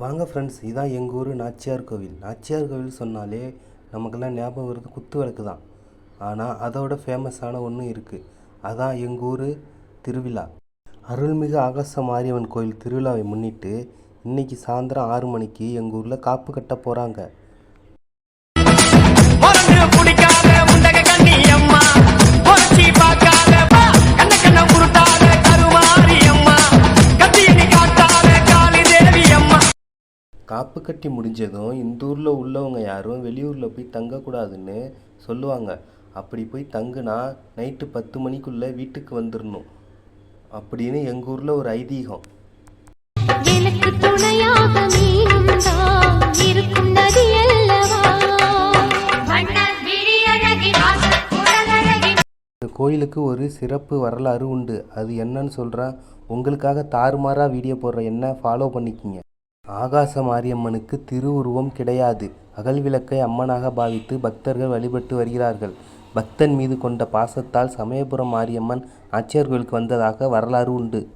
வாங்க ஃப்ரெண்ட்ஸ் இதான் எங்கள் ஊர் நாச்சியார் கோவில். நாச்சியார் கோவில் சொன்னாலே நமக்கெல்லாம் ஞாபகம் வருது குத்து விளக்கு தான். ஆனால் அதோட ஃபேமஸான ஒன்று இருக்குது அதான் எங்கள் ஊர் திருவிழா. அருள்மிகு ஆகாச மாரியம்மன் கோயில் திருவிழாவை முன்னிட்டு இன்னைக்கு சாயந்தரம் ஆறு மணிக்கு எங்கள் ஊரில் காப்பு கட்ட போகிறாங்க காப்பு கட்டி முடிஞ்சதும் இந்த ஊரில் உள்ளவங்க யாரும் வெளியூரில் போய் தங்கக்கூடாதுன்னு சொல்லுவாங்க. அப்படி போய் தங்குனா நைட்டு பத்து மணிக்குள்ளே வீட்டுக்கு வந்துடணும் அப்படின்னு எங்கள் ஊரில் ஒரு ஐதீகம். இந்த கோயிலுக்கு ஒரு சிறப்பு வரலாறு உண்டு. அது என்னன்னு சொல்கிறேன் உங்களுக்காக தாறுமாறாக வீடியோ போடுற என்ன? ஃபாலோ பண்ணிக்கிங்க. ஆகாச மாரியம்மனுக்கு திருவுருவம் கிடையாது. அகல் விளக்கை அம்மனாக பாவித்து பக்தர்கள் வழிபட்டு வருகிறார்கள். பக்தன் மீது கொண்ட பாசத்தால் சமயபுரம் மாரியம்மன் ஆட்சியர்களுக்கு கோயிலுக்கு வந்ததாக வரலாறு உண்டு.